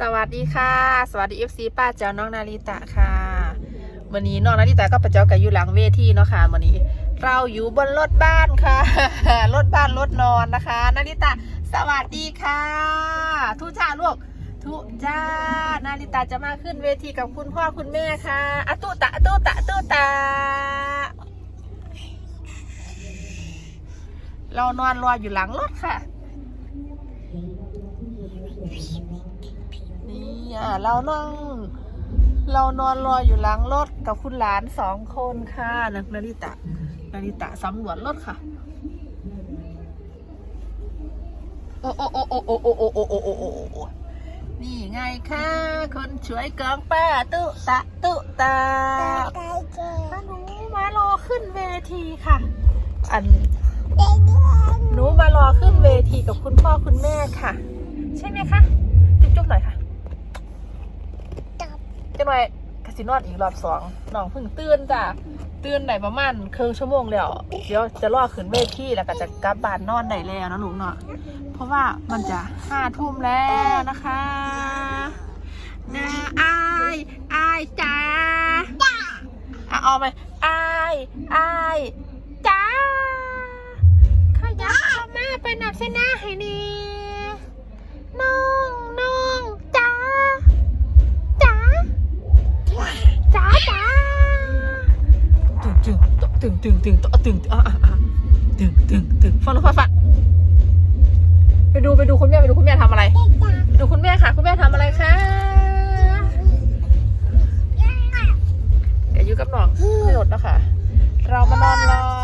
สวัสดีค่ะ สวัสดี FC ป้าเจ้าน้องนาริตะค่ะวันนี้น้องนาริตะก็ประเจ้ากับอยู่หลังเวทีเนาะค่ะวันนี้ เราอยู่บนรถบ้านค่ะรถบ้านรถนอนนะคะนาริตะสวัสดีค่ะทุจ้าลูกทุจ้านาริตะจะมาขึ้นเวทีกับคุณพ่อคุณแม่ค่ะอะตุตะตุตะตุตะเรานอนรออยู่หลังรถค่ะ นี่ะเรานั่งเรานอนรออยู่หลังรถกับคุณหลานสองคนค่ะนักนาริตะนาริตะสำรวจรถค่ะโอ้โอ้โอ้โอ้โอ้โอ้โอ้โอ้โอ้โอ้โอ้โอ้นี่ไงค่ะ คนช่วยกองป้าตุตะตุตาป้าหนูมารอขึ้นเวทีค่ะ อันหนูมารอขึ้นเวทีกับคุณพ่อคุณแม่ค่ะ ใช่ไหมคะ จุ๊บๆหน่อยค่ะ จัง หน่อยกสินอนอีกรอบสองน้องเพิ่งตื่นจ้ะตื่นได้ประมาณครึ่งชั่วโมงแล้ว เดี๋ยวจะรอขึ้นเวทีแล้วก็จะกลับบ้านนอนได้แล้วนะลูกเนาะเพราะว่ามันจะห้าทุ่มแล้วนะคะนะอายอายจ้าอะเอาไหมอายอายจ้าขยับเข้ามาไปนับเส้นหน้าให้นี่ ตึงตึงตึงตึงตึงอะอะอะตึงตึงตึงฟังนะฟังฟังไปดูไปดูคุณแม่ไปดูคุณแม่ทำอะไร ดูคุณแม่ค่ะ คุณแม่ทำอะไรคะแกอยู่กับน้องที่รถนะคะ เรามานอนรอ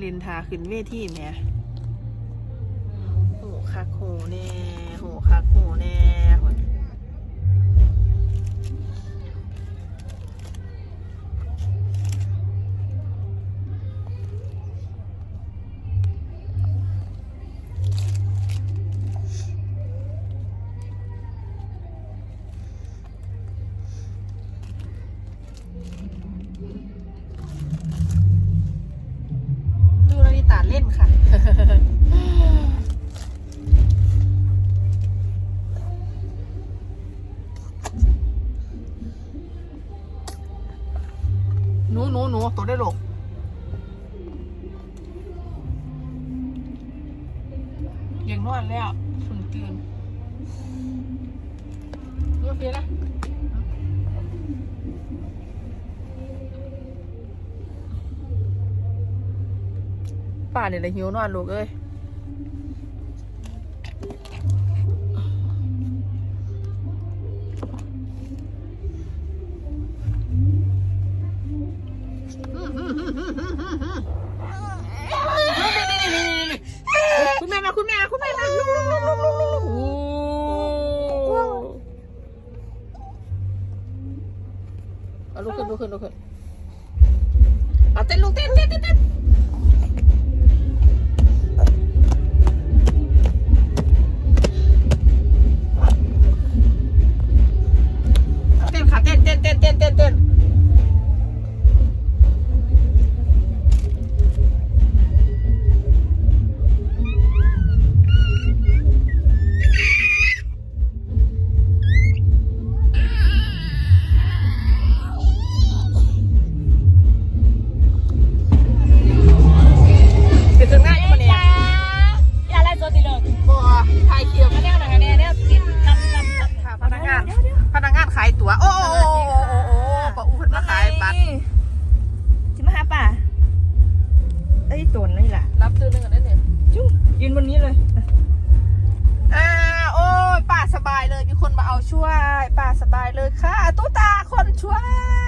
เล่นทาขึ้นเวทีแม่โหคักโหแน่โหคักโหแน่ นวดแล้วฝุ่นตื่นเรื่องเพียนะป่าเนี่ยเลยหิวนอนลูกเอ้ยายเลย มีคนมาเอาช่วยป้าสบายเลยค่ะตุ๊ตาคนช่วย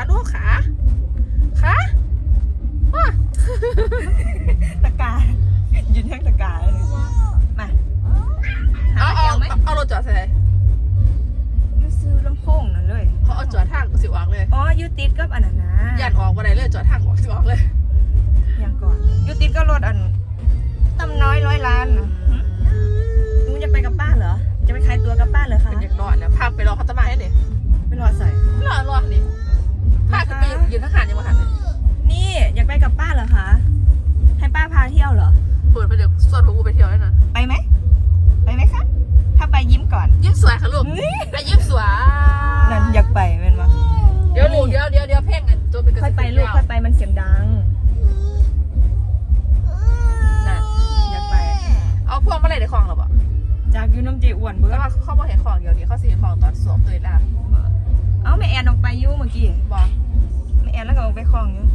ขาดูขาขาว้าตะกายืนแท่งตะกาเลยมาหาเอาแก้เอาวไหมเอารถจอดใส่ไหนยูซื้อลำโพงนั่นเลยเขาเอาจอดทางกูสิออกเลยอ๋ออยูติดกับอันนั้นนะยัานออกวันไหนเลยจอดทางออกสิออกเลยยังก่อนอยูติดก็รถอันตำน้อยร้อยล้านนะหึมึงจะไปกับป้าเหรอ จะไปขายตัวกับป้าเหรอคะเป็นเด็กนอดเนี่ยพาไปรอเขาจะมาให้เนี่ยไปรอใส่รอรอนี่ จะยืนทักขาดยังมาขัดเนยนี่อยากไปกับป้าเหรอคะ ให้ป้าพาเที่ยวเหรอ เปิดไปเดี๋ยวส่วนพวกกูไปเที่ยวได้นะ ไปไหม ของอยู่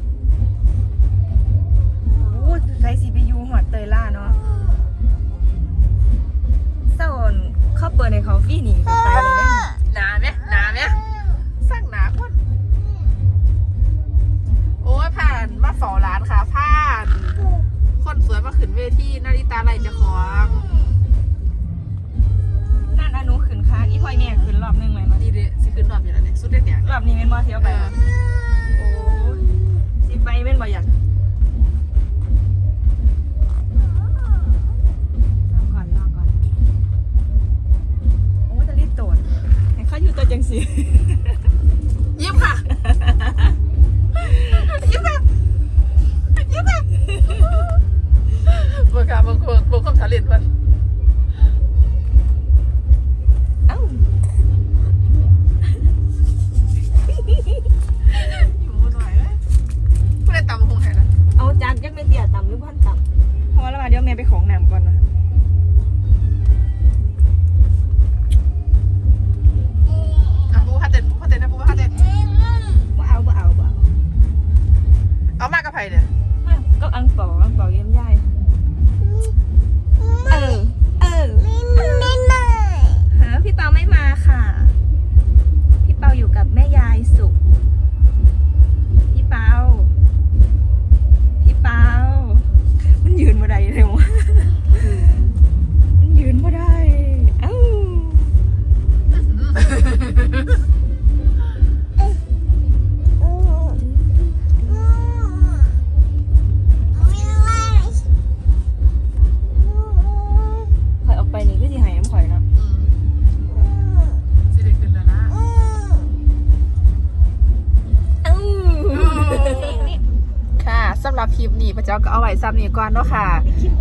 เจ้าก็เอาไว้ซ้ำนี้ก่อนเนาะค่ะ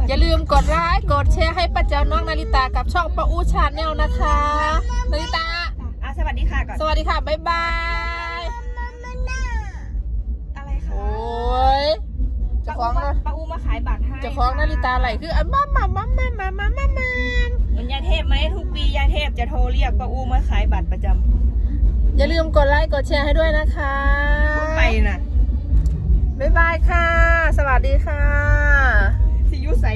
อย่าลืมกดไลค์กดแชร์ให้ป้าเจ้าน้องนาริตากับช่องป้าอู้ชาแนลนะคะนาริตาอะสวัสดีค่ะก่อน สวัสดีค่ะ บ๊ายบาย อะไรคะโอ้ยเจะฟ้าของป้าป้าอูมาขายบัตรให้เจะฟ้าของนาริตาไหลคืออันมามามามามามามามาเหมือนยายเทพไหมทุกปียายเทพจะโทรเรียกป้าอูมาขายบัตรประจำอย่าลืมกดไลค์กดแชร์ให้ด้วยนะคะ พูดไปน่ะ บ๊ายบายค่ะ สวัสดีค่ะสิอยุใส่